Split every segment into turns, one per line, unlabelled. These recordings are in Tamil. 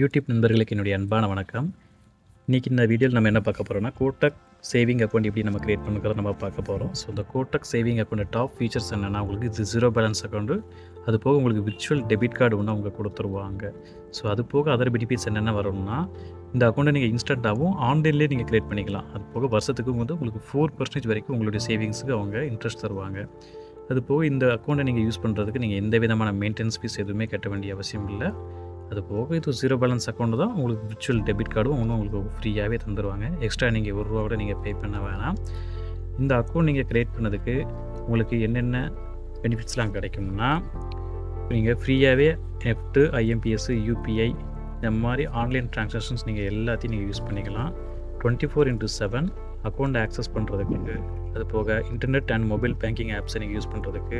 யூடியூப் நண்பர்களுக்கு என்னுடைய அன்பான வணக்கம். இன்றைக்கி இந்த வீடியோவில் நம்ம என்ன பார்க்க போகிறோம்னா கோட்டக் சேவிங் அக்கௌண்ட் எப்படி நம்ம க்ரியேட் பண்ணுறத நம்ம பார்க்க போகிறோம் ஸோ இந்த Kotak saving account top features என்னென்னா உங்களுக்கு இது ஜீரோ பேலன்ஸ் அக்கௌண்ட்டு அது போக உங்களுக்கு விர்ச்சுவல் டெபிட் கார்டு ஒன்று அவங்க கொடுத்துருவாங்க. ஸோ அது போக அதர் பெனிஃபிட்ஸ் என்னென்ன வரும்னா இந்த அக்கௌண்ட்டை நீங்கள் இன்ஸ்டண்ட்டாகவும் ஆன்லைன்லேயே நீங்கள் க்ரியேட் பண்ணிக்கலாம். அது போக வருஷத்துக்கு வந்து உங்களுக்கு ஃபோர் பர்சன்டேஜ் வரைக்கும் உங்களுடைய சேவிங்ஸுக்கு அவங்க இன்ட்ரெஸ்ட் தருவாங்க. அது போக இந்த அக்கௌண்ட்டை நீங்கள் யூஸ் பண்ணுறதுக்கு நீங்கள் எந்த விதமான மெயின்டெனன்ஸ் ஃபீஸ் எதுவுமே கட்ட வேண்டிய அவசியம் இல்லை. அது போக இது ஜீரோ பேலன்ஸ் அக்கௌண்ட் தான். உங்களுக்கு விர்ச்சுவல் டெபிட் கார்டும் ஒன்றும் உங்களுக்கு ஃப்ரீயாகவே தந்துடுவாங்க எக்ஸ்ட்ரா நீங்கள் ஒரு ரூபா கூட நீங்கள் பே பண்ண வேணாம். இந்த அக்கௌண்ட் நீங்கள் க்ரியேட் பண்ணதுக்கு உங்களுக்கு என்னென்ன பெனிஃபிட்ஸ்லாம் கிடைக்கும்னா நீங்கள் ஃப்ரீயாகவே நெஃப்ட்டு ஐஎம்பிஎஸ் யூபிஐ இந்த மாதிரி ஆன்லைன் ட்ரான்சாக்ஷன்ஸ் நீங்கள் எல்லாத்தையும் நீங்கள் யூஸ் பண்ணிக்கலாம். Twenty four into seven account access பண்ணுறதுக்கு அது போக இன்டர்நெட் அண்ட் மொபைல் பேங்கிங் ஆப்ஸை நீங்கள் யூஸ் பண்ணுறதுக்கு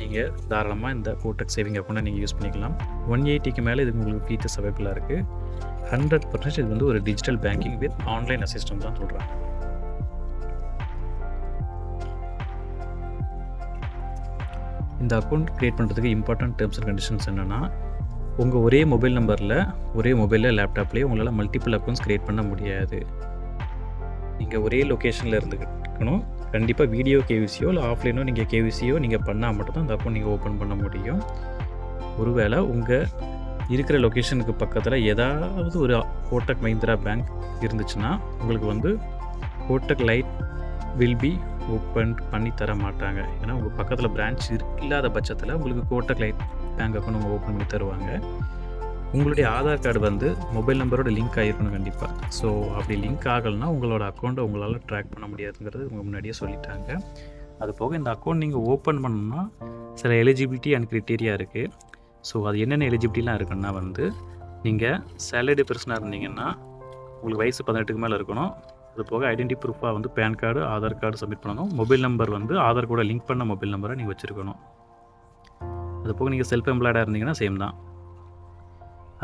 நீங்கள் தாராளமாக இந்த கோட்டக் சேவிங் அக்கௌண்ட்டை நீங்கள் யூஸ் பண்ணிக்கலாம். ஒன் எயிட்டிக்கு மேலே இது உங்களுக்கு ஃபீச்சர்ஸ் அவைபிளாக இருக்குது ஹண்ட்ரட் பர்சன்டேஜ் இது வந்து ஒரு digital banking with online assistant தான் சொல்கிறாங்க இந்த அக்கௌண்ட் க்ரியேட் பண்ணுறதுக்கு இம்பார்ட்டன்ட் டேர்ம்ஸ் அண்ட் கண்டிஷன்ஸ் என்னென்னா உங்கள் ஒரே மொபைல் நம்பரில் ஒரே மொபைலில் லேப்டாப்லேயே உங்களால் மல்டிபிள் அக்கௌண்ட்ஸ் க்ரியேட் பண்ண முடியாது. நீங்கள் ஒரே லொக்கேஷனில் இருந்துக்கணும். கண்டிப்பாக வீடியோ கேவிசியோ இல்லை ஆஃப்லைனோ நீங்கள் கேவிசியோ நீங்கள் பண்ணால் மட்டும்தான் அந்த அக்கௌண்ட் நீங்கள் ஓப்பன் பண்ண முடியும். ஒருவேளை உங்கள் இருக்கிற லொக்கேஷனுக்கு பக்கத்தில் ஏதாவது ஒரு கோட்டக் மஹிந்திரா பேங்க் இருந்துச்சுன்னா உங்களுக்கு வந்து Kotak lite will be open பண்ணி தர மாட்டாங்க. ஏன்னா உங்கள் பக்கத்தில் பிரான்ச் இல்லாத பட்சத்தில் உங்களுக்கு கோட்டக் லைட் பேங்க் அக்கௌண்ட் அவங்க ஓப்பன் பண்ணி தருவாங்க. உங்களுடைய ஆதார் கார்டு வந்து மொபைல் நம்பரோட லிங்க் ஆகிருக்கணும் கண்டிப்பாக ஸோ அப்படி லிங்க் ஆகலைன்னா உங்களோட அக்கௌண்ட்டை உங்களால் ட்ராக் பண்ண முடியாதுங்கிறது உங்கள் முன்னாடியே சொல்லிட்டாங்க. அது போக இந்த அக்கௌண்ட் நீங்கள் ஓப்பன் பண்ணணும்னா சில எலிஜிபிலிட்டி அண்ட் க்ரிட்டீரியா இருக்குது ஸோ அது என்னென்ன எலிஜிபிலிட்டிலாம் இருக்குன்னா வந்து நீங்கள் சேலரி பர்சனாக இருந்தீங்கன்னா உங்களுக்கு வயசு பதினெட்டுக்கு மேலே இருக்கணும். அது போக ஐடென்டி ப்ரூஃபாக வந்து PAN card Aadhaar card submit பண்ணணும். மொபைல் நம்பர் வந்து ஆதார் கூட லிங்க் பண்ண மொபைல் நம்பரை நீங்கள் வச்சுருக்கணும். அது போக நீங்கள் செல்ஃப் எம்ப்ளாய்டாக இருந்தீங்கன்னா சேம் தான்.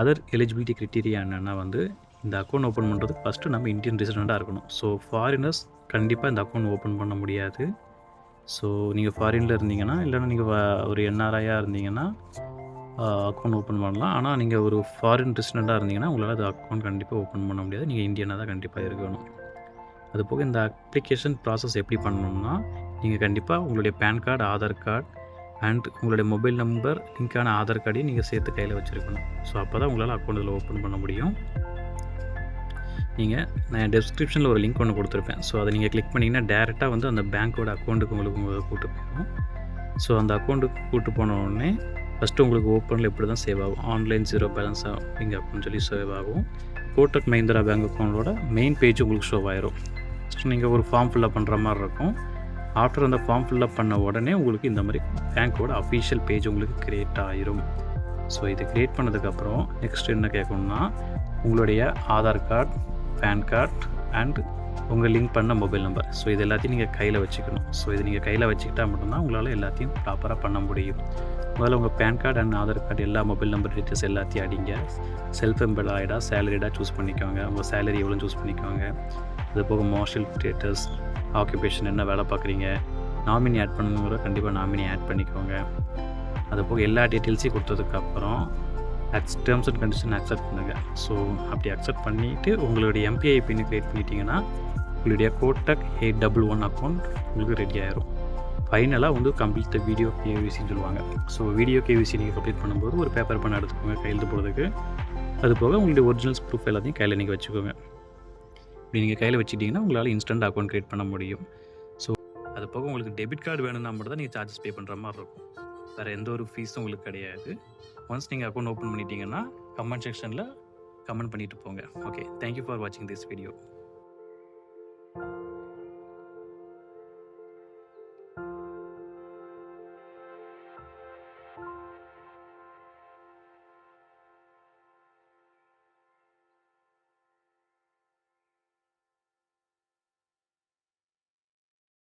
அதர் எலிஜிபிலிட்டி க்ரிட்டீரியா என்னென்னா வந்து இந்த அக்கௌண்ட் ஓப்பன் பண்ணுறதுக்கு ஃபஸ்ட்டு நம்ம இந்தியன் ரெசிடெண்ட்டாக இருக்கணும். ஸோ ஃபாரினர்ஸ் கண்டிப்பாக இந்த அக்கௌண்ட் ஓப்பன் பண்ண முடியாது. ஸோ நீங்கள் ஃபாரினில் இருந்தீங்கன்னா இல்லைன்னா நீங்கள் ஒரு என்ஆர்ஐயாக இருந்தீங்கன்னா அக்கௌண்ட் ஓப்பன் பண்ணலாம். ஆனால் நீங்கள் ஒரு ஃபாரின் ரெசிடெண்ட்டாக இருந்தீங்கன்னா உங்களால் அது அக்கௌண்ட் கண்டிப்பாக ஓப்பன் பண்ண முடியாது. நீங்கள் இந்தியனாக தான் கண்டிப்பாக இருக்கணும். அது போக இந்த அப்ளிகேஷன் ப்ராசஸ் எப்படி பண்ணணும்னா நீங்கள் கண்டிப்பாக உங்களுடைய PAN card Aadhaar card and உங்களுடைய மொபைல் நம்பர் லிங்கான ஆதார் கார்டையும் நீங்கள் சேர்த்து கையில் வச்சுருக்கணும். ஸோ அப்போ தான் உங்களால் அக்கௌண்ட் இதில் ஓப்பன் பண்ண முடியும். நீங்கள் நான் டெஸ்கிரிப்ஷனில் ஒரு லிங்க் ஒன்று கொடுத்துருப்பேன். ஸோ அதை நீங்கள் கிளிக் பண்ணிங்கன்னா டேரெக்டாக வந்து அந்த பேங்க்கோட அக்கௌண்ட்டுக்கு உங்களுக்கு உங்களை கூட்டு போகணும் ஸோ அந்த அக்கௌண்ட்டுக்கு கூட்டு போனோடனே ஃபஸ்ட்டு உங்களுக்கு ஓப்பனில் எப்படி தான் சேவ் ஆகும். ஆன்லைன் ஜீரோ பேலன்ஸ் அப்படிங்க அப்படின்னு சொல்லி சேவ் ஆகும். கோட்டக் மஹிந்திரா பேங்க் அக்கௌண்ட்டோட மெயின் பேஜ் உங்களுக்கு ஷோ ஆயிரும். ஃபஸ்ட்டு நீங்கள் ஒரு ஃபார்ம் ஃபில்லப் பண்ணுற மாதிரி இருக்கும். ஆஃப்டர் அந்த ஃபார்ம் ஃபில்அப் பண்ண உடனே உங்களுக்கு இந்த மாதிரி பேங்க்கோட அஃபீஷியல் பேஜ் உங்களுக்கு க்ரியேட் ஆயிரும். ஸோ இது க்ரியேட் பண்ணதுக்கப்புறம் நெக்ஸ்ட் என்ன கேட்கணும்னா உங்களுடைய Aadhaar card PAN card and உங்கள் லிங்க் பண்ண மொபைல் நம்பர் ஸோ இது எல்லாத்தையும் நீங்கள் கையில் வச்சுக்கணும். ஸோ இது நீங்கள் கையில் வச்சுக்கிட்டால் மட்டும்தான் உங்களால் எல்லாத்தையும் ப்ராப்பராக பண்ண முடியும். முதல்ல உங்கள் PAN card and Aadhaar card எல்லா மொபைல் நம்பர் டீட்டெயில்ஸ் எல்லாத்தையும் அடிங்க. செல்ஃப் எம்ப்ளாய்டாக சேலரிடாக சூஸ் பண்ணிக்கோங்க. உங்கள் சேலரி எவ்வளோ சூஸ் பண்ணிக்கோங்க. அது போக மார்ஷல் ஸ்டேட்டஸ் ஆக்குபேஷன் என்ன வேலை பார்க்குறீங்க? நாமினி ஆட் பண்ணணுங்கிற கண்டிப்பாக நாமினி ஆட் பண்ணிக்கோங்க. அது போக எல்லா டீட்டெயில்ஸையும் கொடுத்ததுக்கப்புறம் அக்ஸ் டேர்ம்ஸ் அண்ட் கண்டிஷன் அக்செப்ட் பண்ணுங்கள் ஸோ அப்படி அக்செப்ட் பண்ணிவிட்டு உங்களுடைய எம்பிஐ பின் க்ரியேட் பண்ணிட்டீங்கன்னா உங்களுடைய Kotak eight double one account உங்களுக்கு ரெடி ஆயிரும். ஃபைனலாக வந்து கம்ப்ளீட் த வீடியோ கேவிசின்னு சொல்லுவாங்க. ஸோ வீடியோ கேவிசி நீங்கள் கம்ப்ளீட் பண்ணும்போது ஒரு பேப்பர் பண்ண எடுத்துக்கோங்க கையெழுத்து போடுறதுக்கு. அது போக உங்களுடைய ஒரிஜினல்ஸ் ப்ரூஃப் எல்லாத்தையும் கையில் நீங்கள் வச்சுக்கோங்க. இப்படி நீங்கள் கையில் வச்சுட்டிங்கன்னா உங்களால் இன்ஸ்டன்ட் அக்கௌண்ட் க்ரியேட் பண்ண முடியும். ஸோ அது போக உங்களுக்கு டெபிட் கார்டு வேணும்னா மட்டும் தான் நீங்கள் சார்ஜஸ் பே பண்ணுற மாதிரி இருக்கும். வேறு எந்த ஒரு ஃபீஸும் உங்களுக்கு கிடையாது. ஒன்ஸ் நீங்கள் அக்கௌண்ட் ஓப்பன் பண்ணிட்டீங்கன்னா கமெண்ட் செக்ஷனில் கமெண்ட் பண்ணிட்டு போங்க. ஓகே தேங்க்யூ ஃபார் வாட்சிங் திஸ் வீடியோ